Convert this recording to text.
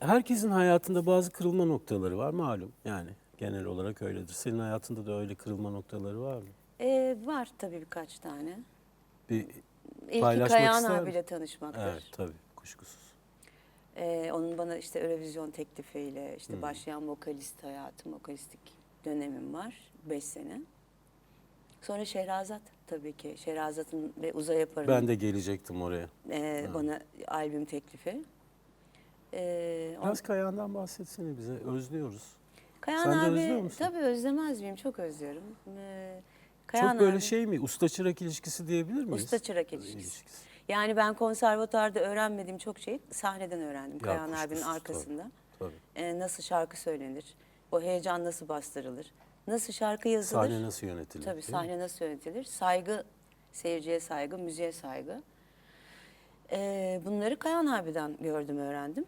herkesin hayatında bazı kırılma noktaları var malum. Yani genel olarak öyledir. Senin hayatında da öyle kırılma noktaları var mı? Ee, var tabii birkaç tane. Bir İlki Paylaşmak Kayahan ister abiyle tanışmaktır. evet tabii kuşkusuz. Ee, onun bana işte Eurovision teklifiyle işte Hmm. başlayan vokalist hayatım, vokalistik dönemim var. Beş sene. Sonra Şehrazat tabii ki. Şehrazat'ın ve Uzay Yapar'ın Ben de gelecektim oraya. e, bana albüm teklifi. Ee, Biraz Kayahan'dan bahsetsene bize. Özlüyoruz. Kayahan sen de abi, özlüyor musun? Tabii özlemez miyim? Çok özlüyorum. Ee, Kayahan Çok böyle abi- şey mi? Usta çırak ilişkisi diyebilir miyiz? Usta çırak ilişkisi. Yani ben konservatuarda öğrenmediğim çok şeyi sahneden öğrendim. Ya, Kayahan abinin kuşkusuz, arkasında. Tabii. Ee, nasıl şarkı söylenir? O heyecan nasıl bastırılır? Nasıl şarkı yazılır? Sahne nasıl yönetilir? Tabii değil mi? sahne nasıl yönetilir? Saygı, seyirciye saygı, müziğe saygı. Ee, bunları Kayan abiden gördüm, öğrendim.